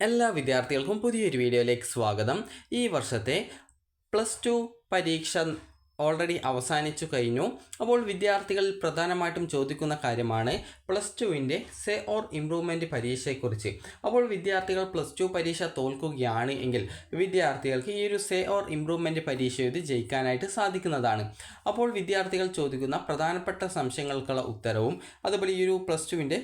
എല്ലാ വിദ്യാർത്ഥികൾക്കും പുതിയൊരു വീഡിയോയിലേക്ക് സ്വാഗതം. ഈ വർഷത്തെ പ്ലസ് ടു പരീക്ഷ ഓൾറെഡി അവസാനിച്ചു കഴിഞ്ഞു. അപ്പോൾ വിദ്യാർത്ഥികൾ പ്രധാനമായിട്ടും ചോദിക്കുന്ന കാര്യമാണ് പ്ലസ് ടുവിന്റെ സെ ഓർ ഇംപ്രൂവ്മെന്റ് പരീക്ഷയെക്കുറിച്ച്. അപ്പോൾ വിദ്യാർത്ഥികൾ പ്ലസ് ടു പരീക്ഷ തോൽക്കുകയാണ് എങ്കിൽ വിദ്യാർത്ഥികൾക്ക് ഈ ഒരു സെ ഓർ ഇംപ്രൂവ്മെന്റ് പരീക്ഷ എഴുതി ജയിക്കാനായിട്ട് സാധിക്കുന്നതാണ്. അപ്പോൾ വിദ്യാർത്ഥികൾ ചോദിക്കുന്ന പ്രധാനപ്പെട്ട സംശയങ്ങൾക്കുള്ള ഉത്തരവും അതുപോലെ ഈ ഒരു പ്ലസ് ടുവിന്റെ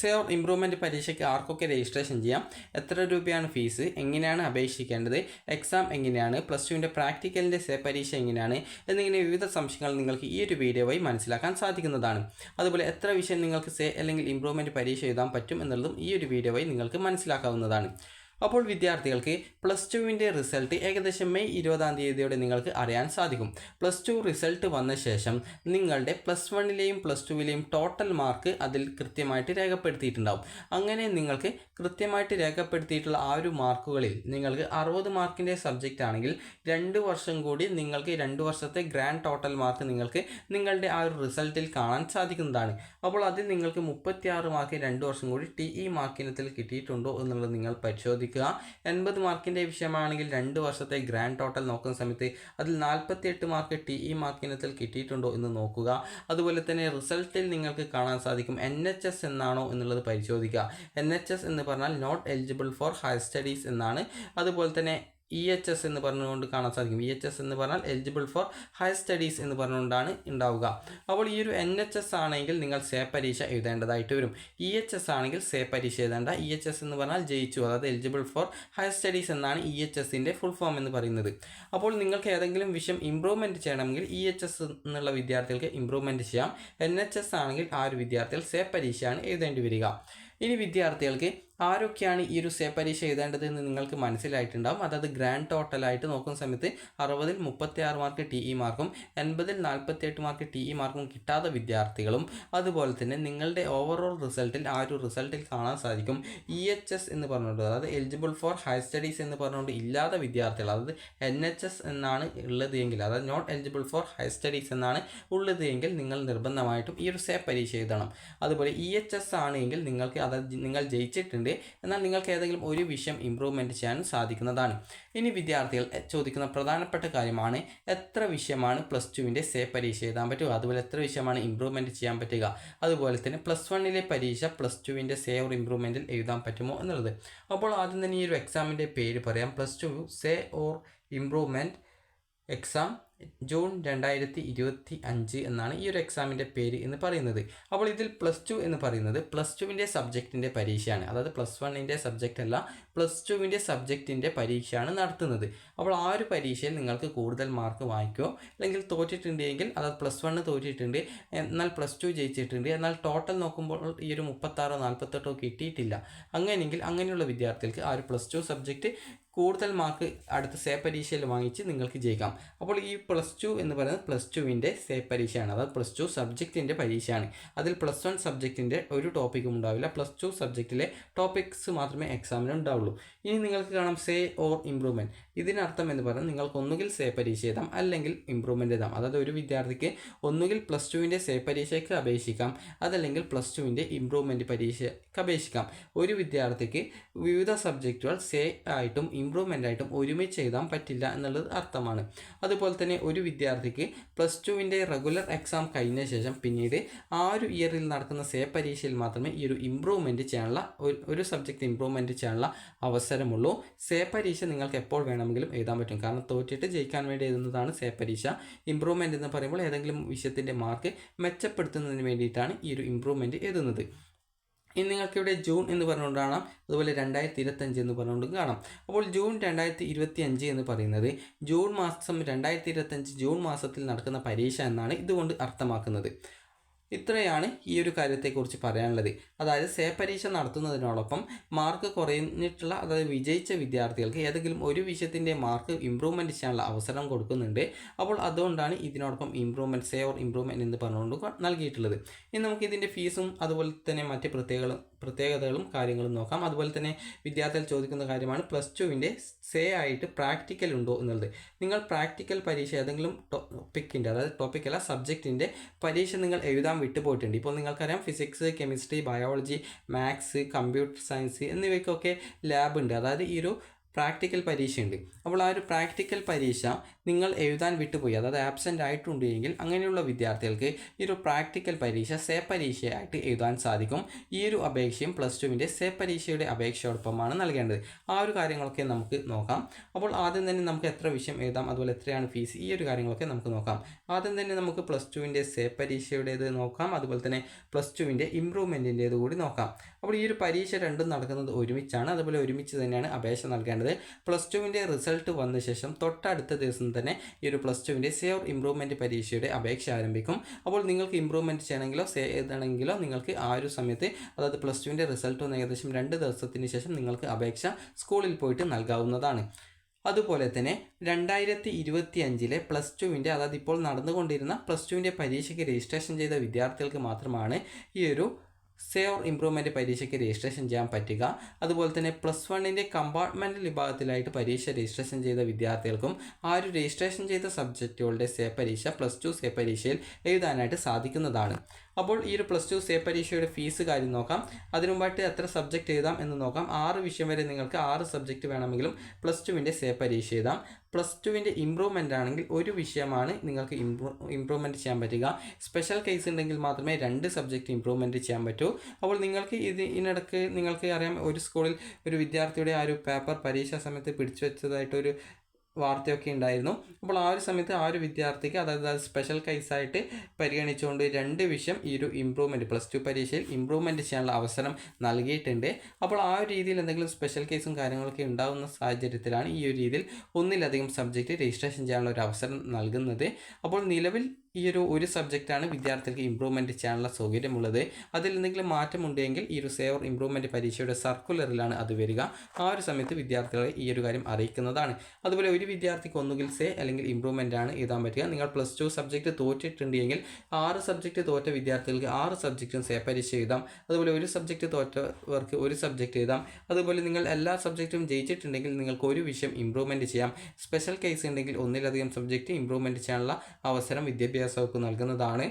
സേ ഓർ ഇമ്പ്രൂവ്മെന്റ് പരീക്ഷയ്ക്ക് ആർക്കൊക്കെ രജിസ്ട്രേഷൻ ചെയ്യാം എത്ര രൂപയാണ് ഫീസ് എങ്ങനെയാണ് അപേക്ഷിക്കേണ്ടത് എക്സാം എങ്ങനെയാണ് പ്ലസ് ടുവിന്റെ പ്രാക്ടിക്കലിന്റെ സെ പരീക്ഷ എങ്ങനെയാണ് എന്നിങ്ങനെ വിവിധ സംശയങ്ങൾ നിങ്ങൾക്ക് ഈ ഒരു വീഡിയോ വഴി മനസ്സിലാക്കാൻ സാധിക്കുന്നതാണ്. അതുപോലെ എത്ര വിഷയം നിങ്ങൾക്ക് സെ അല്ലെങ്കിൽ ഇമ്പ്രൂവ്മെന്റ് പരീക്ഷ എഴുതാൻ പറ്റും എന്നുള്ളതും ഈ ഒരു വീഡിയോ വഴി നിങ്ങൾക്ക് മനസ്സിലാക്കാവുന്നതാണ്. അപ്പോൾ വിദ്യാർത്ഥികൾക്ക് പ്ലസ് ടുവിന്റെ റിസൾട്ട് ഏകദേശം മെയ് ഇരുപതാം തീയതിയോടെ നിങ്ങൾക്ക് അറിയാൻ സാധിക്കും. പ്ലസ് ടു റിസൾട്ട് വന്ന ശേഷം നിങ്ങളുടെ പ്ലസ് വണ്ണിലെയും പ്ലസ് ടുവിലെയും ടോട്ടൽ മാർക്ക് അതിൽ കൃത്യമായിട്ട് രേഖപ്പെടുത്തിയിട്ടുണ്ടാവും. അങ്ങനെ നിങ്ങൾക്ക് കൃത്യമായിട്ട് രേഖപ്പെടുത്തിയിട്ടുള്ള ആ ഒരു മാർക്കുകളിൽ നിങ്ങൾക്ക് അറുപത് മാർക്കിന്റെ സബ്ജക്റ്റ് ആണെങ്കിൽ രണ്ട് വർഷം കൂടി നിങ്ങൾക്ക് രണ്ട് വർഷത്തെ ഗ്രാൻഡ് ടോട്ടൽ മാർക്ക് നിങ്ങൾക്ക് നിങ്ങളുടെ ആ ഒരു റിസൾട്ടിൽ കാണാൻ സാധിക്കുന്നതാണ്. അപ്പോൾ അതിൽ നിങ്ങൾക്ക് മുപ്പത്തിയാറ് മാർക്ക് രണ്ട് വർഷം കൂടി ടി ഇ മാർക്കിനത്തിൽ കിട്ടിയിട്ടുണ്ടോ എന്നുള്ളത് നിങ്ങൾ പരിശോധിക്കുക എൺപത് മാർക്കിന്റെ വിഷയമാണെങ്കിൽ രണ്ട് വർഷത്തെ ഗ്രാൻഡ് ടോട്ടൽ നോക്കുന്ന സമയത്ത് അതിൽ നാൽപ്പത്തി എട്ട് മാർക്ക് ടി ഇ മാർക്കിനത്തിൽ കിട്ടിയിട്ടുണ്ടോ എന്ന് നോക്കുക. അതുപോലെ തന്നെ റിസൾട്ടിൽ നിങ്ങൾക്ക് കാണാൻ സാധിക്കും എൻ എച്ച് എസ് എന്നാണോ എന്നുള്ളത് പരിശോധിക്കുക. എൻ എച്ച് എസ് എന്ന് പറഞ്ഞാൽ not eligible for higher studies എന്നാണ്. അതുപോലെ തന്നെ ഇ എച്ച് എസ് എന്ന് പറഞ്ഞുകൊണ്ട് കാണാൻ സാധിക്കും. ഇ എച്ച് എസ് എന്ന് പറഞ്ഞാൽ എലിജിബിൾ ഫോർ ഹയർ സ്റ്റഡീസ് എന്ന് പറഞ്ഞുകൊണ്ടാണ് ഉണ്ടാവുക. അപ്പോൾ ഈ ഒരു എൻ എച്ച് എസ് ആണെങ്കിൽ നിങ്ങൾ സേ പരീക്ഷ എഴുതേണ്ടതായിട്ട് വരും. ഇ എച്ച് എസ് ആണെങ്കിൽ സേ പരീക്ഷ എഴുതേണ്ട. ഇ എച്ച് എസ് എന്ന് പറഞ്ഞാൽ ജയിച്ചു. അതായത് എലിജിബിൾ ഫോർ ഹയർ സ്റ്റഡീസ് എന്നാണ് ഇ എച്ച് എസിന്റെ ഫുൾ ഫോം എന്ന് പറയുന്നത്. അപ്പോൾ നിങ്ങൾക്ക് ഏതെങ്കിലും വിഷയം ഇമ്പ്രൂവ്മെന്റ് ചെയ്യണമെങ്കിൽ ഇ എച്ച് എസ് എന്നുള്ള വിദ്യാർത്ഥികൾക്ക് ഇമ്പ്രൂവ്മെന്റ് ചെയ്യാം. എൻ എച്ച് എസ് ആണെങ്കിൽ ആ ഒരു വിദ്യാർത്ഥികൾ സേ പരീക്ഷയാണ് എഴുതേണ്ടി വരിക. ഇനി വിദ്യാർത്ഥികൾക്ക് ആരൊക്കെയാണ് ഈ ഒരു സേ പരീക്ഷ എഴുതേണ്ടത് എന്ന് നിങ്ങൾക്ക് മനസ്സിലായിട്ടുണ്ടാവും. അതായത് ഗ്രാൻഡ് ടോട്ടലായിട്ട് നോക്കുന്ന സമയത്ത് അറുപതിൽ മുപ്പത്തി ആറ് മാർക്ക് ടി ഇ മാർക്കും എൺപതിൽ നാൽപ്പത്തി എട്ട് മാർക്ക് ടി ഇ മാർക്കും കിട്ടാത്ത വിദ്യാർത്ഥികളും അതുപോലെ തന്നെ നിങ്ങളുടെ ഓവറോൾ റിസൾട്ടിൽ ആ ഒരു റിസൾട്ടിൽ കാണാൻ സാധിക്കും. ഇ എച്ച് എസ് എന്ന് പറഞ്ഞുകൊണ്ട് അതായത് എലിജിബിൾ ഫോർ ഹയർ സ്റ്റഡീസ് എന്ന് പറഞ്ഞുകൊണ്ട് ഇല്ലാത്ത വിദ്യാർത്ഥികൾ അതായത് എൻ എച്ച് എസ് എന്നാണ് ഉള്ളത് എങ്കിൽ അതായത് not eligible for higher studies എന്നാണ് ഉള്ളത് എങ്കിൽ നിങ്ങൾ നിർബന്ധമായിട്ടും ഈ ഒരു സേ പരീക്ഷ എഴുതണം. അതുപോലെ ഇ എച്ച് എസ് ആണെങ്കിൽ നിങ്ങൾക്ക് അതായത് നിങ്ങൾ ജയിച്ചിട്ടുണ്ട് എന്നാൽ നിങ്ങൾക്ക് ഏതെങ്കിലും ഒരു വിഷയം ഇമ്പ്രൂവ്മെന്റ് ചെയ്യാൻ സാധിക്കുന്നതാണ്. ഇനി വിദ്യാർത്ഥികൾ ചോദിക്കുന്ന പ്രധാനപ്പെട്ട കാര്യമാണ് എത്ര വിഷയമാണ് പ്ലസ് ടുവിന്റെ സേ പരീക്ഷ എഴുതാൻ പറ്റുക? അതുപോലെ എത്ര വിഷയമാണ് ഇമ്പ്രൂവ്മെന്റ് ചെയ്യാൻ പറ്റുക? അതുപോലെ തന്നെ പ്ലസ് വണ്ണിലെ പരീക്ഷ പ്ലസ് ടുവിന്റെ സേ ഓർ ഇമ്പ്രൂവ്മെന്റിൽ എഴുതാൻ പറ്റുമോ എന്നുള്ളത്. അപ്പോൾ ആദ്യം തന്നെ ഈ ഒരു എക്സാമിന്റെ പേര് പറയാം. Plus two say or improvement exam June രണ്ടായിരത്തി ഇരുപത്തി അഞ്ച് എന്നാണ് ഈ ഒരു എക്സാമിന്റെ പേര് എന്ന് പറയുന്നത്. അപ്പോൾ ഇതിൽ പ്ലസ് ടു എന്ന് പറയുന്നത് പ്ലസ് ടുവിന്റെ സബ്ജക്റ്റിന്റെ പരീക്ഷയാണ്. അതായത് പ്ലസ് വണ്ണിന്റെ സബ്ജക്റ്റ് അല്ല പ്ലസ് ടുവിന്റെ സബ്ജക്റ്റിന്റെ പരീക്ഷയാണ് നടത്തുന്നത്. അപ്പോൾ ആ ഒരു പരീക്ഷയിൽ നിങ്ങൾക്ക് കൂടുതൽ മാർക്ക് വാങ്ങിക്കോ അല്ലെങ്കിൽ തോറ്റിട്ടുണ്ടെങ്കിൽ അതായത് പ്ലസ് വണ്ണ് തോറ്റിട്ടുണ്ട് എന്നാൽ പ്ലസ് ടു ജയിച്ചിട്ടുണ്ട് എന്നാൽ ടോട്ടൽ നോക്കുമ്പോൾ ഈ ഒരു മുപ്പത്താറോ നാൽപ്പത്തെട്ടോ കിട്ടിയിട്ടില്ല. അങ്ങനെയെങ്കിൽ അങ്ങനെയുള്ള വിദ്യാർത്ഥികൾക്ക് ആ ഒരു പ്ലസ് ടു സബ്ജക്റ്റ് കൂടുതൽ മാർക്ക് അടുത്ത സേ പരീക്ഷയിൽ വാങ്ങിച്ച് നിങ്ങൾക്ക് ജയിക്കാം. അപ്പോൾ ഈ പ്ലസ് ടു എന്ന് പറയുന്നത് പ്ലസ് ടുവിന്റെ സേ പരീക്ഷയാണ്. അതായത് പ്ലസ് ടു സബ്ജക്റ്റിന്റെ പരീക്ഷയാണ്. അതിൽ പ്ലസ് വൺ സബ്ജക്റ്റിന്റെ ഒരു ടോപ്പിക്കും ഉണ്ടാവില്ല. പ്ലസ് ടു സബ്ജക്റ്റിലെ ടോപ്പിക്സ് മാത്രമേ എക്സാമിന് ഉണ്ടാവുള്ളൂ. ഇനി നിങ്ങൾക്ക് കാണാം സേ ഓർ ഇമ്പ്രൂവ്മെന്റ് ഇതിനർത്ഥം എന്ന് പറയുന്നത് നിങ്ങൾക്ക് ഒന്നുകിൽ സേ പരീക്ഷ എഴുതാം അല്ലെങ്കിൽ ഇമ്പ്രൂവ്മെന്റ് എഴുതാം. അതായത് ഒരു വിദ്യാർത്ഥിക്ക് ഒന്നുകിൽ പ്ലസ് ടുവിന്റെ സേ പരീക്ഷയ്ക്ക് അപേക്ഷിക്കാം അതല്ലെങ്കിൽ പ്ലസ് ടുവിന്റെ ഇമ്പ്രൂവ്മെന്റ് പരീക്ഷയ്ക്ക് അപേക്ഷിക്കാം. ഒരു വിദ്യാർത്ഥിക്ക് വിവിധ സബ്ജക്റ്റുകൾ സേ ആയിട്ടും ഇമ്പ്രൂവ്മെന്റ് ആയിട്ടും ഒരുമിച്ച് എഴുതാൻ പറ്റില്ല എന്നുള്ളത് അർത്ഥമാണ്. അതുപോലെ തന്നെ ഒരു വിദ്യാർത്ഥിക്ക് പ്ലസ് ടുവിന്റെ റെഗുലർ എക്സാം കഴിഞ്ഞ ശേഷം പിന്നീട് ആ ഒരു ഇയറിൽ നടക്കുന്ന സേ പരീക്ഷയിൽ മാത്രമേ ഈ ഒരു ഇമ്പ്രൂവ്മെന്റ് ചെയ്യാനുള്ള ഒരു- സബ്ജക്റ്റ് ഇമ്പ്രൂവ്മെന്റ് ചെയ്യാനുള്ള അവസരമുള്ളൂ. സേ പരീക്ഷ നിങ്ങൾക്ക് എപ്പോൾ വേണമെങ്കിലും എഴുതാൻ പറ്റും. കാരണം തോറ്റിട്ട് ജയിക്കാൻ വേണ്ടി എഴുതുന്നതാണ് സേ പരീക്ഷ. ഇമ്പ്രൂവ്മെന്റ് എന്ന് പറയുമ്പോൾ ഏതെങ്കിലും വിഷയത്തിന്റെ മാർക്ക് മെച്ചപ്പെടുത്തുന്നതിന് വേണ്ടിയിട്ടാണ് ഈ ഒരു ഇമ്പ്രൂവ്മെന്റ് എഴുതുന്നത്. ഇനി നിങ്ങൾക്ക് ഇവിടെ ജൂൺ എന്ന് പറഞ്ഞുകൊണ്ട് കാണാം. അതുപോലെ രണ്ടായിരത്തി ഇരുപത്തഞ്ച് എന്ന് പറഞ്ഞുകൊണ്ട് കാണാം. അപ്പോൾ ജൂൺ രണ്ടായിരത്തി ഇരുപത്തി അഞ്ച് എന്ന് പറയുന്നത് ജൂൺ മാസം രണ്ടായിരത്തി ഇരുപത്തഞ്ച് ജൂൺ മാസത്തിൽ നടക്കുന്ന പരീക്ഷ എന്നാണ് ഇതുകൊണ്ട് അർത്ഥമാക്കുന്നത്. ഇത്രയാണ് ഈ ഒരു കാര്യത്തെക്കുറിച്ച് പറയാനുള്ളത്. അതായത് സേ പരീക്ഷ നടത്തുന്നതിനോടൊപ്പം മാർക്ക് കുറഞ്ഞിട്ടുള്ള അതായത് വിജയിച്ച വിദ്യാർത്ഥികൾക്ക് ഏതെങ്കിലും ഒരു വിഷയത്തിന്റെ മാർക്ക് ഇമ്പ്രൂവ്മെന്റ് ചെയ്യാനുള്ള അവസരം കൊടുക്കുന്നുണ്ട്. അപ്പോൾ അതുകൊണ്ടാണ് ഇതിനോടൊപ്പം ഇമ്പ്രൂവ്മെന്റ് സേ ഓർ ഇമ്പ്രൂവ്മെന്റ് എന്ന് പറഞ്ഞുകൊണ്ട് നൽകിയിട്ടുള്ളത്. ഇനി നമുക്ക് ഇതിന്റെ ഫീസും അതുപോലെ തന്നെ മറ്റ് പ്രത്യേക പ്രത്യേകതകളും കാര്യങ്ങളും നോക്കാം. അതുപോലെ തന്നെ വിദ്യാർത്ഥികൾ ചോദിക്കുന്ന കാര്യമാണ് പ്ലസ് ടുവിന്റെ സേ ആയിട്ട് പ്രാക്ടിക്കൽ ഉണ്ടോ എന്നുള്ളത്. നിങ്ങൾ പ്രാക്ടിക്കൽ പരീക്ഷ ഏതെങ്കിലും ടോപ്പിക്കിന്റെ അതായത് ടോപ്പിക്കല്ല സബ്ജക്റ്റിന്റെ പരീക്ഷ നിങ്ങൾ എഴുതാൻ വിട്ടുപോയിട്ടുണ്ട്. ഇപ്പോൾ നിങ്ങൾക്കറിയാം physics chemistry biology maths computer science എന്നിവയ്ക്കൊക്കെ lab ഉണ്ട് അതായത് ഈ ഒരു പ്രാക്ടിക്കൽ പരീക്ഷയുണ്ട്. അപ്പോൾ ആ ഒരു പ്രാക്ടിക്കൽ പരീക്ഷ നിങ്ങൾ എഴുതാൻ വിട്ടുപോയി അതായത് ആബ്സെന്റ് ആയിട്ടുണ്ടെങ്കിൽ അങ്ങനെയുള്ള വിദ്യാർത്ഥികൾക്ക് ഈ ഒരു പ്രാക്ടിക്കൽ പരീക്ഷ സേ പരീക്ഷയായിട്ട് എഴുതാൻ സാധിക്കും. ഈ ഒരു അപേക്ഷയും പ്ലസ് ടുവിന്റെ സേ പരീക്ഷയുടെ അപേക്ഷയോടൊപ്പമാണ് നൽകേണ്ടത്. ആ ഒരു കാര്യങ്ങളൊക്കെ നമുക്ക് നോക്കാം. അപ്പോൾ ആദ്യം തന്നെ നമുക്ക് എത്ര വിഷയം എഴുതാം അതുപോലെ എത്രയാണ് ഫീസ് ഈ ഒരു കാര്യങ്ങളൊക്കെ നമുക്ക് നോക്കാം. ആദ്യം തന്നെ നമുക്ക് പ്ലസ് ടുവിന്റെ സേ പരീക്ഷയുടേത് നോക്കാം അതുപോലെ തന്നെ പ്ലസ് ടുവിന്റെ ഇമ്പ്രൂവ്മെന്റിന്റേത് കൂടി നോക്കാം. അപ്പോൾ ഈ ഒരു പരീക്ഷ രണ്ടും നടക്കുന്നത് ഒരുമിച്ചാണ്. അതുപോലെ ഒരുമിച്ച് തന്നെയാണ് അപേക്ഷ നൽകേണ്ടത്. പ്ലസ് ടുവിന്റെ റിസൾട്ട് വന്ന ശേഷം തൊട്ടടുത്ത ദിവസം തന്നെ ഈ ഒരു പ്ലസ് ടുവിന്റെ സേവ് ഇമ്പ്രൂവ്മെന്റ് പരീക്ഷയുടെ അപേക്ഷ ആരംഭിക്കും. അപ്പോൾ നിങ്ങൾക്ക് ഇമ്പ്രൂവ്മെന്റ് ചെയ്യണമെങ്കിലോ സേ എഴുതണമെങ്കിലോ നിങ്ങൾക്ക് ആ ഒരു സമയത്ത് അതായത് പ്ലസ് ടുവിന്റെ റിസൾട്ട് വന്ന ഏകദേശം രണ്ട് ദിവസത്തിന് ശേഷം നിങ്ങൾക്ക് അപേക്ഷ സ്കൂളിൽ പോയിട്ട് നൽകാവുന്നതാണ്. അതുപോലെ തന്നെ രണ്ടായിരത്തി ഇരുപത്തി അഞ്ചിലെ പ്ലസ് ടുവിന്റെ അതായത് ഇപ്പോൾ നടന്നുകൊണ്ടിരുന്ന പ്ലസ് ടുവിന്റെ പരീക്ഷയ്ക്ക് രജിസ്ട്രേഷൻ ചെയ്ത വിദ്യാർത്ഥികൾക്ക് മാത്രമാണ് ഈ ഒരു സേവ് ഇമ്പ്രൂവ്മെന്റ് പരീക്ഷയ്ക്ക് രജിസ്ട്രേഷൻ ചെയ്യാൻ പറ്റുക. അതുപോലെ തന്നെ പ്ലസ് വണ്ണിന്റെ കമ്പാർട്ട്മെന്റൽ വിഭാഗത്തിലായിട്ട് പരീക്ഷ രജിസ്ട്രേഷൻ ചെയ്ത വിദ്യാർത്ഥികൾക്കും ആ ഒരു രജിസ്ട്രേഷൻ ചെയ്ത സബ്ജക്റ്റുകളുടെ സേ പരീക്ഷ പ്ലസ് ടു സേ പരീക്ഷയിൽ എഴുതാനായിട്ട് സാധിക്കുന്നതാണ്. അപ്പോൾ ഈ ഒരു പ്ലസ് ടു സേ പരീക്ഷയുടെ ഫീസ് കാര്യം നോക്കാം. അതിനു മുമ്പായിട്ട് എത്ര സബ്ജക്റ്റ് എഴുതാം എന്ന് നോക്കാം. ആറ് വിഷയം വരെ നിങ്ങൾക്ക് ആറ് സബ്ജക്റ്റ് വേണമെങ്കിലും പ്ലസ് ടുവിന്റെ സേ പരീക്ഷ എഴുതാം. പ്ലസ് ടുവിന്റെ ഇമ്പ്രൂവ്മെന്റ് ആണെങ്കിൽ ഒരു വിഷയമാണ് നിങ്ങൾക്ക് ഇമ്പ്രൂ ഇമ്പ്രൂവ്മെന്റ് ചെയ്യാൻ പറ്റുക. സ്പെഷ്യൽ കേസ് ഉണ്ടെങ്കിൽ മാത്രമേ രണ്ട് സബ്ജക്റ്റ് ഇമ്പ്രൂവ്മെന്റ് ചെയ്യാൻ പറ്റൂ. അപ്പോൾ നിങ്ങൾക്ക് ഇത് ഇതിനിടക്ക് നിങ്ങൾക്ക് അറിയാം ഒരു സ്കൂളിൽ ഒരു വിദ്യാർത്ഥിയുടെ ആ ഒരു പേപ്പർ പരീക്ഷാ സമയത്ത് പിടിച്ചു വെച്ചതായിട്ടൊരു വാർത്തയൊക്കെ ഉണ്ടായിരുന്നു. അപ്പോൾ ആ ഒരു സമയത്ത് ആ ഒരു വിദ്യാർത്ഥിക്ക് അതായത് അത് സ്പെഷ്യൽ കേസായിട്ട് പരിഗണിച്ചുകൊണ്ട് രണ്ട് വിഷയം ഈ ഒരു ഇമ്പ്രൂവ്മെന്റ് പ്ലസ് ടു പരീക്ഷയിൽ ഇമ്പ്രൂവ്മെന്റ് ചെയ്യാനുള്ള അവസരം നൽകിയിട്ടുണ്ട്. അപ്പോൾ ആ ഒരു രീതിയിൽ എന്തെങ്കിലും സ്പെഷ്യൽ കേസും കാര്യങ്ങളൊക്കെ ഉണ്ടാകുന്ന സാഹചര്യത്തിലാണ് ഈ ഒരു രീതിയിൽ ഒന്നിലധികം സബ്ജക്റ്റ് രജിസ്ട്രേഷൻ ചെയ്യാനുള്ള ഒരു അവസരം നൽകുന്നത്. അപ്പോൾ നിലവിൽ ഈ ഒരു ഒരു സബ്ജക്റ്റാണ് വിദ്യാർത്ഥികൾക്ക് ഇമ്പ്രൂവ്മെന്റ് ചെയ്യാനുള്ള സൗകര്യമുള്ളത്. അതിൽ എന്തെങ്കിലും മാറ്റമുണ്ടെങ്കിൽ ഈ ഒരു സേവർ ഇമ്പ്രൂവ്മെന്റ് പരീക്ഷയുടെ സർക്കുലറിലാണ് അത് വരിക. ആ ഒരു സമയത്ത് വിദ്യാർത്ഥികളെ ഈ ഒരു കാര്യം അറിയിക്കുന്നതാണ്. അതുപോലെ ഒരു വിദ്യാർത്ഥിക്ക് ഒന്നുകിൽ സേ അല്ലെങ്കിൽ ഇമ്പ്രൂവ്മെന്റ് ആണ് എഴുതാൻ പറ്റുക. നിങ്ങൾ പ്ലസ് ടു സബ്ജക്റ്റ് തോറ്റിട്ടുണ്ടെങ്കിൽ ആറ് സബ്ജക്റ്റ് തോറ്റ വിദ്യാർത്ഥികൾക്ക് ആറ് സബ്ജക്റ്റും സേ പരീക്ഷ എഴുതാം. അതുപോലെ ഒരു സബ്ജക്റ്റ് തോറ്റവർക്ക് ഒരു സബ്ജക്റ്റ് എഴുതാം. അതുപോലെ നിങ്ങൾ എല്ലാ സബ്ജക്റ്റും ജയിച്ചിട്ടുണ്ടെങ്കിൽ നിങ്ങൾക്ക് ഒരു വിഷയം ഇമ്പ്രൂവ്മെന്റ് ചെയ്യാം. സ്പെഷ്യൽ കേസ് ഉണ്ടെങ്കിൽ ഒന്നിലധികം സബ്ജക്റ്റ് ഇമ്പ്രൂവ്മെന്റ് ചെയ്യാനുള്ള അവസരം വിദ്യാഭ്യാസ വകുപ്പ് നൽകുന്നതാണ്.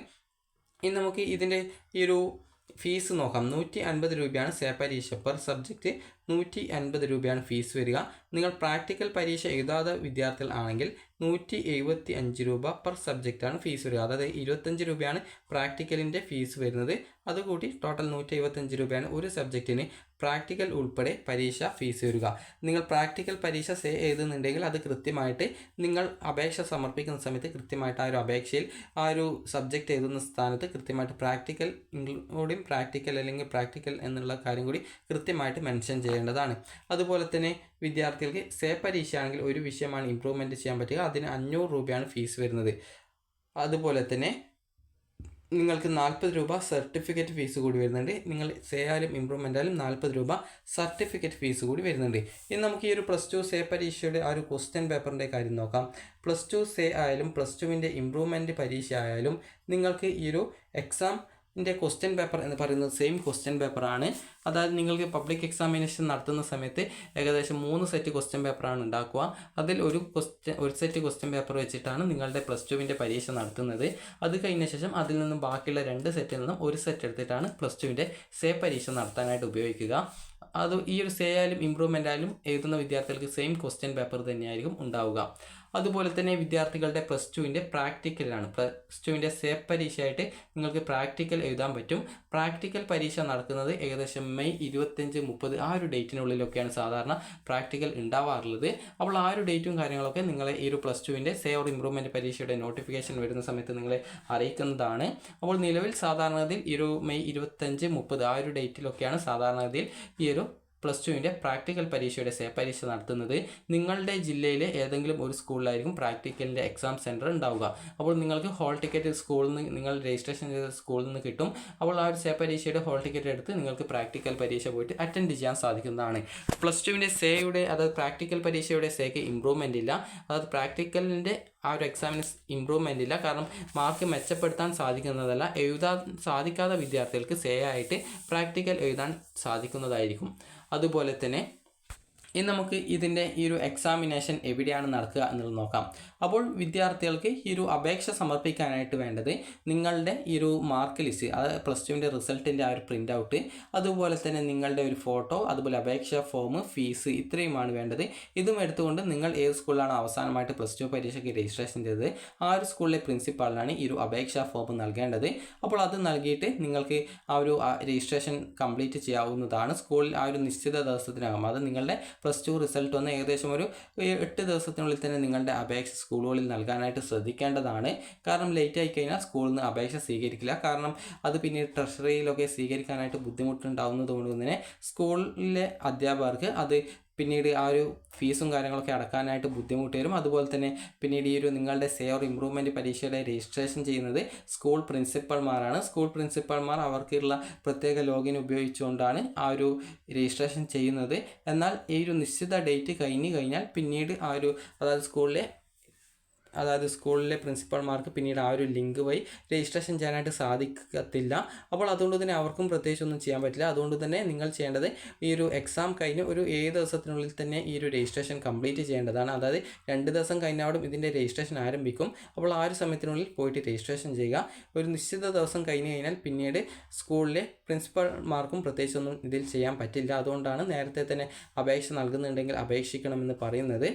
ഇനി നമുക്ക് ഇതിന്റെ ഈ ഒരു ഫീസ് നോക്കാം. നൂറ്റി അൻപത് രൂപയാണ് സേ പരീക്ഷ പെർ സബ്ജക്റ്റ് നൂറ്റി അൻപത് രൂപയാണ് ഫീസ് വരിക. നിങ്ങൾ പ്രാക്ടിക്കൽ പരീക്ഷ എഴുതാതെ വിദ്യാർത്ഥികൾ ആണെങ്കിൽ നൂറ്റി എഴുപത്തി അഞ്ച് രൂപ പെർ സബ്ജക്റ്റാണ് ഫീസ് വരിക. അതായത് ഇരുപത്തഞ്ച് രൂപയാണ് പ്രാക്ടിക്കലിന്റെ ഫീസ് വരുന്നത്. അതുകൂടി ടോട്ടൽ നൂറ്റി എഴുപത്തഞ്ച് രൂപയാണ് ഒരു സബ്ജക്റ്റിന് പ്രാക്ടിക്കൽ ഉൾപ്പെടെ പരീക്ഷ ഫീസ് വരിക. നിങ്ങൾ പ്രാക്ടിക്കൽ പരീക്ഷ സേ എഴുതുന്നുണ്ടെങ്കിൽ അത് കൃത്യമായിട്ട് നിങ്ങൾ അപേക്ഷ സമർപ്പിക്കുന്ന സമയത്ത് കൃത്യമായിട്ട് ആ ഒരു അപേക്ഷയിൽ ആ ഒരു സബ്ജക്റ്റ് എഴുതുന്ന സ്ഥാനത്ത് കൃത്യമായിട്ട് പ്രാക്ടിക്കൽ ഇൻക്ലൂഡിങ് പ്രാക്ടിക്കൽ അല്ലെങ്കിൽ പ്രാക്ടിക്കൽ എന്നുള്ള കാര്യം കൂടി കൃത്യമായിട്ട് മെൻഷൻ ചെയ്യേണ്ടതാണ് അതുപോലെ തന്നെ വിദ്യാർത്ഥികൾക്ക് സേ പരീക്ഷ ആണെങ്കിൽ ഒരു വിഷയമാണ് ഇമ്പ്രൂവ്മെന്റ് ചെയ്യാൻ പറ്റുക. അതിന് അഞ്ഞൂറ് രൂപയാണ് ഫീസ് വരുന്നത്. അതുപോലെ തന്നെ നിങ്ങൾക്ക് നാൽപ്പത് രൂപ സർട്ടിഫിക്കറ്റ് ഫീസ് കൂടി വരുന്നുണ്ട്. നിങ്ങൾ സേ ആയാലും ഇമ്പ്രൂവ്മെന്റ് ആയാലും നാൽപ്പത് രൂപ സർട്ടിഫിക്കറ്റ് ഫീസ് കൂടി വരുന്നുണ്ട്. ഇനി നമുക്ക് ഈ ഒരു പ്ലസ് ടു സേ പരീക്ഷയുടെ ആ ഒരു ക്വസ്റ്റ്യൻ പേപ്പറിന്റെ കാര്യം നോക്കാം. പ്ലസ് ടു സേ ആയാലും പ്ലസ് ടുവിന്റെ ഇമ്പ്രൂവ്മെന്റ് പരീക്ഷ ആയാലും നിങ്ങൾക്ക് ഈ ഒരു എക്സാം ന്റെ ക്വസ്റ്റ്യൻ പേപ്പർ എന്ന് പറയുന്നത് സെയിം ക്വസ്റ്റ്യൻ പേപ്പറാണ് അതായത് നിങ്ങൾക്ക് പബ്ലിക് എക്സാമിനേഷൻ നടത്തുന്ന സമയത്ത് ഏകദേശം മൂന്ന് സെറ്റ് ക്വസ്റ്റ്യൻ പേപ്പറാണ് ഉണ്ടാക്കുക. അതിൽ ഒരു ക്വസ്റ്റ്യൻ ഒരു സെറ്റ് ക്വസ്റ്റ്യൻ പേപ്പർ വെച്ചിട്ടാണ് നിങ്ങളുടെ പ്ലസ് ടുവിന്റെ പരീക്ഷ നടത്തുന്നത്. അത് കഴിഞ്ഞ ശേഷം അതിൽ നിന്നും ബാക്കിയുള്ള രണ്ട് സെറ്റിൽ നിന്നും ഒരു സെറ്റ് എടുത്തിട്ടാണ് പ്ലസ് ടുവിന്റെ സേ പരീക്ഷ നടത്താനായിട്ട് ഉപയോഗിക്കുക. അത് ഈ ഒരു സേ ആയാലും ഇമ്പ്രൂവ്മെന്റ് ആയാലും എഴുതുന്ന വിദ്യാർത്ഥികൾക്ക് സെയിം ക്വസ്റ്റ്യൻ പേപ്പർ തന്നെയായിരിക്കും ഉണ്ടാവുക. അതുപോലെ തന്നെ വിദ്യാർത്ഥികളുടെ പ്ലസ് ടുവിന്റെ പ്രാക്ടിക്കലാണ് പ്ലസ് ടുവിന്റെ സേഫ് പരീക്ഷയായിട്ട് നിങ്ങൾക്ക് പ്രാക്ടിക്കൽ എഴുതാൻ പറ്റും. പ്രാക്ടിക്കൽ പരീക്ഷ നടക്കുന്നത് ഏകദേശം മെയ് ഇരുപത്തഞ്ച് മുപ്പത് ആ ഒരു ഡേറ്റിനുള്ളിലൊക്കെയാണ് സാധാരണ പ്രാക്ടിക്കൽ ഉണ്ടാവാറുള്ളത്. അപ്പോൾ ആ ഒരു ഡേറ്റും കാര്യങ്ങളൊക്കെ നിങ്ങളെ ഈ ഒരു പ്ലസ് ടുവിന്റെ സേവ് ഓർ ഇമ്പ്രൂവ്മെന്റ് പരീക്ഷയുടെ നോട്ടിഫിക്കേഷൻ വരുന്ന സമയത്ത് നിങ്ങളെ അറിയിക്കുന്നതാണ്. അപ്പോൾ നിലവിൽ സാധാരണഗതിയിൽ ഈ ഒരു മെയ് ഇരുപത്തഞ്ച് മുപ്പത് ആ ഒരു ഡേറ്റിലൊക്കെയാണ് സാധാരണഗതിയിൽ ഈ ഒരു പ്ലസ് ടുവിന്റെ പ്രാക്ടിക്കൽ പരീക്ഷയുടെ സേ പരീക്ഷ നടത്തുന്നത് നിങ്ങളുടെ ജില്ലയിലെ ഏതെങ്കിലും ഒരു സ്കൂളിലായിരിക്കും പ്രാക്ടിക്കലിന്റെ എക്സാം സെന്റർ ഉണ്ടാവുക. അപ്പോൾ നിങ്ങൾക്ക് ഹോൾ ടിക്കറ്റ് സ്കൂളിൽ നിന്ന് നിങ്ങൾ രജിസ്ട്രേഷൻ ചെയ്ത സ്കൂളിൽ നിന്ന് കിട്ടും. അപ്പോൾ ആ ഒരു സേ പരീക്ഷയുടെ ഹോൾ ടിക്കറ്റ് എടുത്ത് നിങ്ങൾക്ക് പ്രാക്ടിക്കൽ പരീക്ഷ പോയിട്ട് അറ്റൻഡ് ചെയ്യാൻ സാധിക്കുന്നതാണ്. പ്ലസ് ടുവിന്റെ സേയുടെ അതായത് പ്രാക്ടിക്കൽ പരീക്ഷയുടെ സേക്ക് ഇമ്പ്രൂവ്മെന്റ് ഇല്ല. അതായത് പ്രാക്ടിക്കലിന്റെ ആ ഒരു എക്സാമിന് ഇമ്പ്രൂവ്മെന്റ് ഇല്ല. കാരണം മാർക്ക് മെച്ചപ്പെടുത്താൻ സാധിക്കുന്നതല്ല. എഴുതാൻ സാധിക്കാത്ത വിദ്യാർത്ഥികൾക്ക് സേ ആയിട്ട് പ്രാക്ടിക്കൽ എഴുതാൻ സാധിക്കുന്നതായിരിക്കും. അതുപോലെ തന്നെ ഇനി നമുക്ക് ഇതിന്റെ ഈ ഒരു എക്സാമിനേഷൻ എവിടെയാണ് നടക്കുക എന്നുള്ളത് നോക്കാം. അപ്പോൾ വിദ്യാർത്ഥികൾക്ക് ഈ ഒരു അപേക്ഷ സമർപ്പിക്കാനായിട്ട് വേണ്ടത് നിങ്ങളുടെ ഈ ഒരു മാർക്ക് ലിസ്റ്റ് അത് പ്ലസ് ടുവിന്റെ റിസൾട്ടിന്റെ ആ ഒരു പ്രിന്റ് ഔട്ട് അതുപോലെ തന്നെ നിങ്ങളുടെ ഒരു ഫോട്ടോ അതുപോലെ അപേക്ഷ ഫോം ഫീസ് ഇത്രയുമാണ് വേണ്ടത്. ഇതും എടുത്തുകൊണ്ട് നിങ്ങൾ ഏത് സ്കൂളിലാണ് അവസാനമായിട്ട് പ്ലസ് ടു പരീക്ഷയ്ക്ക് രജിസ്ട്രേഷൻ ചെയ്തത്? ആ ഒരു സ്കൂളിലെ പ്രിൻസിപ്പാളിനാണ് ഈ ഒരു അപേക്ഷാ ഫോം നൽകേണ്ടത്. അപ്പോൾ അത് നൽകിയിട്ട് നിങ്ങൾക്ക് ആ ഒരു രജിസ്ട്രേഷൻ കംപ്ലീറ്റ് ചെയ്യാവുന്നതാണ്. സ്കൂളിൽ ആ ഒരു നിശ്ചിത ദിവസത്തിനകം അത് നിങ്ങളുടെ പ്ലസ് ടു റിസൾട്ട് വന്ന് ഏകദേശം ഒരു എട്ട് ദിവസത്തിനുള്ളിൽ തന്നെ നിങ്ങളുടെ അപേക്ഷ സ്കൂളുകളിൽ നൽകാനായിട്ട് ശ്രദ്ധിക്കേണ്ടതാണ്. കാരണം ലേറ്റ് ആയി കഴിഞ്ഞാൽ സ്കൂളിൽ നിന്ന് അപേക്ഷ സ്വീകരിക്കില്ല. കാരണം അത് പിന്നീട് ട്രഷറിയിലൊക്കെ സ്വീകരിക്കാനായിട്ട് ബുദ്ധിമുട്ടുണ്ടാവുന്നത് കൊണ്ട് തന്നെ സ്കൂളിലെ അധ്യാപകർക്ക് അത് പിന്നീട് ആ ഒരു ഫീസും കാര്യങ്ങളൊക്കെ അടക്കാനായിട്ട് ബുദ്ധിമുട്ട് വരും. അതുപോലെ തന്നെ പിന്നീട് ഈ ഒരു നിങ്ങളുടെ സേവർ ഇമ്പ്രൂവ്മെന്റ് പരീക്ഷയുടെ രജിസ്ട്രേഷൻ ചെയ്യുന്നത് സ്കൂൾ പ്രിൻസിപ്പൽമാരാണ് സ്കൂൾ പ്രിൻസിപ്പൽമാർ അവർക്കുള്ള പ്രത്യേക ലോഗിൻ ഉപയോഗിച്ചുകൊണ്ടാണ് ആ ഒരു രജിസ്ട്രേഷൻ ചെയ്യുന്നത്. എന്നാൽ ഈ ഒരു നിശ്ചിത ഡേറ്റ് കഴിഞ്ഞ് കഴിഞ്ഞാൽ പിന്നീട് ആ ഒരു അതായത് സ്കൂളിലെ അതായത് സ്കൂളിലെ പ്രിൻസിപ്പൾമാർക്ക് പിന്നീട് ആ ഒരു ലിങ്ക് വഴി രജിസ്ട്രേഷൻ ചെയ്യാനായിട്ട് സാധിക്കത്തില്ല. അപ്പോൾ അതുകൊണ്ട് തന്നെ അവർക്കും പ്രത്യേകിച്ച് ഒന്നും ചെയ്യാൻ പറ്റില്ല. അതുകൊണ്ട് തന്നെ നിങ്ങൾ ചെയ്യേണ്ടത് ഈ ഒരു എക്സാം കഴിഞ്ഞ് ഒരു ഏഴ് ദിവസത്തിനുള്ളിൽ തന്നെ ഈ ഒരു രജിസ്ട്രേഷൻ കംപ്ലീറ്റ് ചെയ്യേണ്ടതാണ്. അതായത് രണ്ട് ദിവസം കഴിഞ്ഞാലും ഇതിന്റെ രജിസ്ട്രേഷൻ ആരംഭിക്കും. അപ്പോൾ ആ ഒരു സമയത്തിനുള്ളിൽ പോയിട്ട് രജിസ്ട്രേഷൻ ചെയ്യുക. ഒരു നിശ്ചിത ദിവസം കഴിഞ്ഞ് കഴിഞ്ഞാൽ പിന്നീട് സ്കൂളിലെ പ്രിൻസിപ്പൽമാർക്കും പ്രത്യേകിച്ചൊന്നും ഇതിൽ ചെയ്യാൻ പറ്റില്ല. അതുകൊണ്ടാണ് നേരത്തെ തന്നെ അപേക്ഷ നൽകുന്നുണ്ടെങ്കിൽ അപേക്ഷിക്കണമെന്ന് പറയുന്നത്.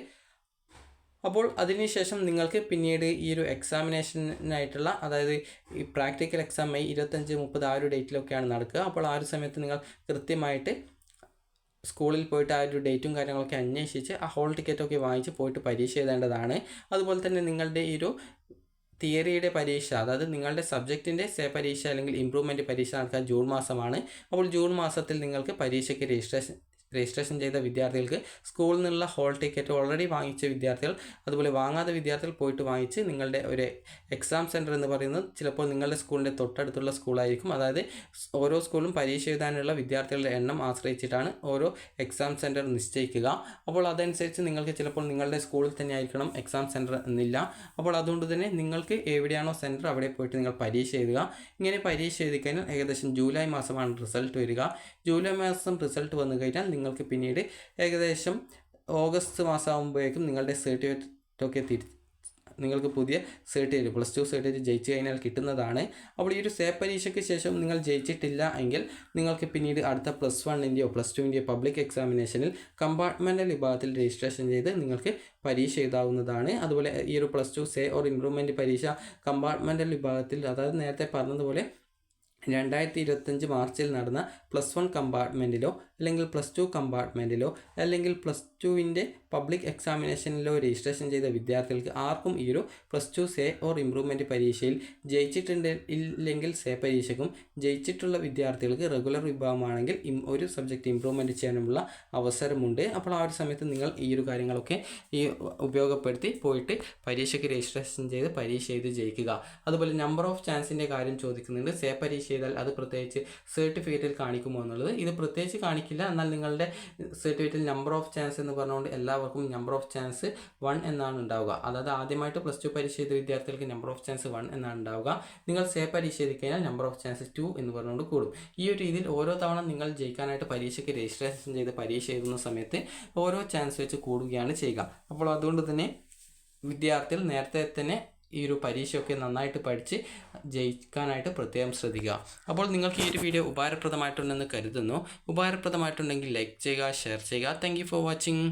അപ്പോൾ അതിനുശേഷം നിങ്ങൾക്ക് പിന്നീട് ഈ ഒരു എക്സാമിനേഷനായിട്ടുള്ള അതായത് ഈ പ്രാക്ടിക്കൽ എക്സാം മെയ് ഇരുപത്തഞ്ച് മുപ്പത് ആ ഒരു ഡേറ്റിലൊക്കെയാണ് നടക്കുക. അപ്പോൾ ആ ഒരു സമയത്ത് നിങ്ങൾ കൃത്യമായിട്ട് സ്കൂളിൽ പോയിട്ട് ആ ഒരു ഡേറ്റും കാര്യങ്ങളൊക്കെ അന്വേഷിച്ച് ആ ഹോൾ ടിക്കറ്റൊക്കെ വാങ്ങിച്ച് പോയിട്ട് പരീക്ഷ എഴുതേണ്ടതാണ്. അതുപോലെ തന്നെ നിങ്ങളുടെ ഈ ഒരു തിയറിയുടെ പരീക്ഷ അതായത് നിങ്ങളുടെ സബ്ജക്റ്റിന്റെ സേ പരീക്ഷ അല്ലെങ്കിൽ ഇമ്പ്രൂവ്മെന്റ് പരീക്ഷ നടക്കാൻ ജൂൺ മാസമാണ്. അപ്പോൾ ജൂൺ മാസത്തിൽ നിങ്ങൾക്ക് പരീക്ഷയ്ക്ക് രജിസ്ട്രേഷൻ രജിസ്ട്രേഷൻ ചെയ്ത വിദ്യാർത്ഥികൾക്ക് സ്കൂളിൽ നിന്നുള്ള ഹോൾ ടിക്കറ്റ് ഓൾറെഡി വാങ്ങിച്ച വിദ്യാർത്ഥികൾ അതുപോലെ വാങ്ങാത്ത വിദ്യാർത്ഥികൾ പോയിട്ട് വാങ്ങിച്ച് നിങ്ങളുടെ ഒരു എക്സാം സെന്റർ എന്ന് പറയുന്നത് ചിലപ്പോൾ നിങ്ങളുടെ സ്കൂളിന്റെ തൊട്ടടുത്തുള്ള സ്കൂളായിരിക്കും. അതായത് ഓരോ സ്കൂളും പരീക്ഷ എഴുതാനുള്ള വിദ്യാർത്ഥികളുടെ എണ്ണം ആശ്രയിച്ചിട്ടാണ് ഓരോ എക്സാം സെന്റർ നിശ്ചയിക്കുക. അപ്പോൾ അതനുസരിച്ച് നിങ്ങൾക്ക് ചിലപ്പോൾ നിങ്ങളുടെ സ്കൂളിൽ തന്നെ ആയിരിക്കണം എക്സാം സെന്റർ എന്നില്ല. അപ്പോൾ അതുകൊണ്ട് തന്നെ നിങ്ങൾക്ക് എവിടെയാണോ സെന്റർ അവിടെ പോയിട്ട് നിങ്ങൾ പരീക്ഷ എഴുതുക. ഇങ്ങനെ പരീക്ഷ എഴുതി കഴിഞ്ഞാൽ ഏകദേശം ജൂലൈ മാസമാണ് റിസൾട്ട് വരിക. ജൂലൈ മാസം റിസൾട്ട് വന്നു കഴിഞ്ഞാൽ നിങ്ങൾക്ക് പിന്നീട് ഏകദേശം ഓഗസ്റ്റ് മാസമാകുമ്പോഴേക്കും നിങ്ങളുടെ സർട്ടിഫിക്കറ്റ് ഒക്കെ തിരി നിങ്ങൾക്ക് പുതിയ സർട്ടിഫിക്കറ്റ് പ്ലസ് ടു സർട്ടിഫിക്കറ്റ് ജയിച്ചു കഴിഞ്ഞാൽ കിട്ടുന്നതാണ്. അപ്പോൾ ഈ ഒരു സേ പരീക്ഷയ്ക്ക് ശേഷം നിങ്ങൾ ജയിച്ചിട്ടില്ല എങ്കിൽ നിങ്ങൾക്ക് പിന്നീട് അടുത്ത പ്ലസ് വണ്ണിന്റെയോ പ്ലസ് ടുവിന്റെയോ പബ്ലിക് എക്സാമിനേഷനിൽ കമ്പാർട്ട്മെന്റൽ വിഭാഗത്തിൽ രജിസ്ട്രേഷൻ ചെയ്ത് നിങ്ങൾക്ക് പരീക്ഷ എഴുതാവുന്നതാണ്. അതുപോലെ ഈ ഒരു plus two say or improvement പരീക്ഷ കമ്പാർട്ട്മെന്റൽ വിഭാഗത്തിൽ അതായത് നേരത്തെ പറഞ്ഞതുപോലെ രണ്ടായിരത്തി ഇരുപത്തഞ്ച് മാർച്ചിൽ നടന്ന പ്ലസ് വൺ കമ്പാർട്ട്മെന്റിലോ അല്ലെങ്കിൽ പ്ലസ് ടു കമ്പാർട്ട്മെന്റിലോ അല്ലെങ്കിൽ പ്ലസ് ടുവിന്റെ പബ്ലിക് എക്സാമിനേഷനിലോ രജിസ്ട്രേഷൻ ചെയ്ത വിദ്യാർത്ഥികൾക്ക് ആർക്കും ഈ ഒരു plus two say or improvement പരീക്ഷയിൽ ജയിച്ചിട്ടുണ്ട് ഇല്ലെങ്കിൽ സേ പരീക്ഷയ്ക്കും ജയിച്ചിട്ടുള്ള വിദ്യാർത്ഥികൾക്ക് റെഗുലർ വിഭാഗമാണെങ്കിൽ ഒരു സബ്ജക്റ്റ് ഇമ്പ്രൂവ്മെന്റ് ചെയ്യാനുമുള്ള അവസരമുണ്ട്. അപ്പോൾ ആ ഒരു സമയത്ത് നിങ്ങൾ ഈ ഒരു കാര്യങ്ങളൊക്കെ ഈ ഉപയോഗപ്പെടുത്തി പോയിട്ട് പരീക്ഷയ്ക്ക് രജിസ്ട്രേഷൻ ചെയ്ത് പരീക്ഷ ചെയ്ത് ജയിക്കുക. അതുപോലെ നമ്പർ ഓഫ് ചാൻസിന്റെ കാര്യം ചോദിക്കുന്നുണ്ട്. സേ പരീക്ഷ ചെയ്താൽ അത് പ്രത്യേകിച്ച് സർട്ടിഫിക്കറ്റിൽ കാണിക്കുമോ എന്നുള്ളത്. ഇത് പ്രത്യേകിച്ച് കാണിക്കില്ല എന്നാൽ നിങ്ങളുടെ സർട്ടിഫിക്കറ്റിൽ നമ്പർ ഓഫ് ചാൻസ് എന്ന് പറഞ്ഞുകൊണ്ട് എല്ലാവർക്കും നമ്പർ ഓഫ് ചാൻസ് വൺ എന്നാണ് ഉണ്ടാവുക. അതായത് ആദ്യമായിട്ട് പ്ലസ് ടു പരീക്ഷ വിദ്യാർത്ഥികൾക്ക് നമ്പർ ഓഫ് ചാൻസ് വൺ എന്നാണ് ഉണ്ടാവുക. നിങ്ങൾ സേ പരീക്ഷ എഴുതി കഴിഞ്ഞാൽ നമ്പർ ഓഫ് ചാൻസ് ടു എന്ന് പറഞ്ഞുകൊണ്ട് കൂടും. ഈ ഒരു രീതിയിൽ ഓരോ തവണ നിങ്ങൾ ജയിക്കാനായിട്ട് പരീക്ഷയ്ക്ക് രജിസ്ട്രേഷൻ ചെയ്ത് പരീക്ഷ എഴുതുന്ന സമയത്ത് ഓരോ ചാൻസ് വെച്ച് കൂടുകയാണ് ചെയ്യുക. അപ്പോൾ അതുകൊണ്ട് തന്നെ വിദ്യാർത്ഥികൾ നേരത്തെ തന്നെ ഈ ഒരു പരീക്ഷയൊക്കെ നന്നായിട്ട് പഠിച്ച് ജയിക്കാനായിട്ട് പ്രത്യേകം ശ്രദ്ധിക്കുക. അപ്പോൾ നിങ്ങൾക്ക് ഈ ഒരു വീഡിയോ ഉപകാരപ്രദമായിട്ടുണ്ടെന്ന് കരുതുന്നു. ഉപകാരപ്രദമായിട്ടുണ്ടെങ്കിൽ ലൈക്ക് ചെയ്യുക ഷെയർ ചെയ്യുക. Thank for watching